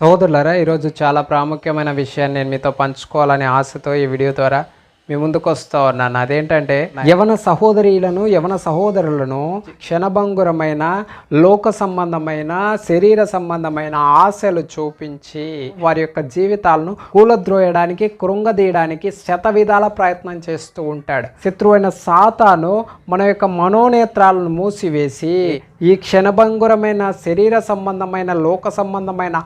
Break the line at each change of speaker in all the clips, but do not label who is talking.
సోదరులరా ఈరోజు చాలా ప్రాముఖ్యమైన విషయాన్ని నేను మీతో పంచుకోవాలనే ఆశతో ఈ వీడియో ద్వారా మీ ముందుకు వస్తూ ఉన్నాను. అదేంటంటే యవన సహోదరులను యవన సహోదరులను క్షణభంగురమైన లోక సంబంధమైన శరీర సంబంధమైన ఆశలు చూపించి వారి యొక్క జీవితాలను కూలద్రోయడానికి కృంగదీయడానికి శత విధాల ప్రయత్నం చేస్తూ ఉంటాడు. శత్రువైన సాతాను మన యొక్క మనోనేత్రాలను మూసివేసి ఈ క్షణభంగురమైన శరీర సంబంధమైన లోక సంబంధమైన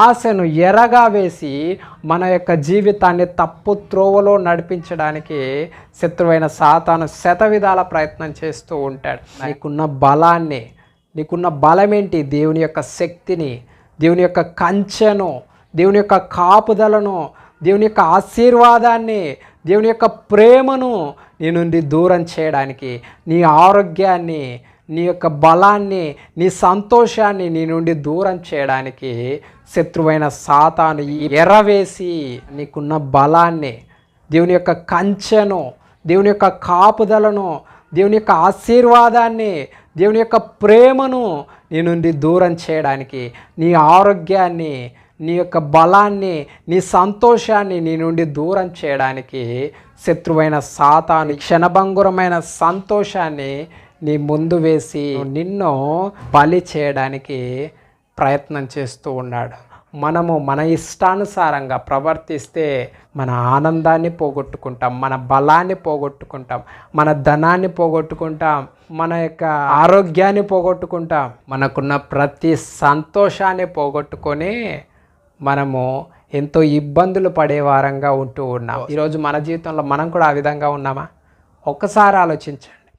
ఆశను ఎరగా వేసి మన యొక్క జీవితాన్ని తప్పు త్రోవలో నడిపించడానికి శత్రువైన సాతాను శత విధాల ప్రయత్నం చేస్తూ ఉంటాడు. నీకున్న బలాన్ని నీకున్న బలం ఏంటి దేవుని యొక్క శక్తిని దేవుని యొక్క కంచెను దేవుని యొక్క కాపుదలను దేవుని యొక్క ఆశీర్వాదాన్ని దేవుని యొక్క ప్రేమను నీ నుండి దూరం చేయడానికి నీ ఆరోగ్యాన్ని నీ యొక్క బలాన్ని నీ సంతోషాన్ని నీ నుండి దూరం చేయడానికి శత్రువైన సాతాను ఎర్రవేసి నీకున్న బలాన్ని దేవుని యొక్క కంచెను దేవుని యొక్క కాపుదలను దేవుని యొక్క ఆశీర్వాదాన్ని దేవుని యొక్క ప్రేమను నీ నుండి దూరం చేయడానికి నీ ఆరోగ్యాన్ని నీ యొక్క బలాన్ని నీ సంతోషాన్ని నీ నుండి దూరం చేయడానికి శత్రువైన సాతాను క్షణభంగురమైన సంతోషాన్ని నీ ముందు వేసి నిన్ను బలి చేయడానికి ప్రయత్నం చేస్తూ ఉన్నాడు. మనము మన ఇష్టానుసారంగా ప్రవర్తిస్తే మన ఆనందాన్ని పోగొట్టుకుంటాం మన బలాన్ని పోగొట్టుకుంటాం మన ధనాన్ని పోగొట్టుకుంటాం మన యొక్క ఆరోగ్యాన్ని పోగొట్టుకుంటాం. మనకున్న ప్రతి సంతోషాన్ని పోగొట్టుకొని మనము ఎంతో ఇబ్బందులు పడే వారంగా ఉంటూ ఉన్నాం. ఈరోజు మన జీవితంలో మనం కూడా ఆ విధంగా ఉన్నామా? ఒక్కసారి ఆలోచించండి.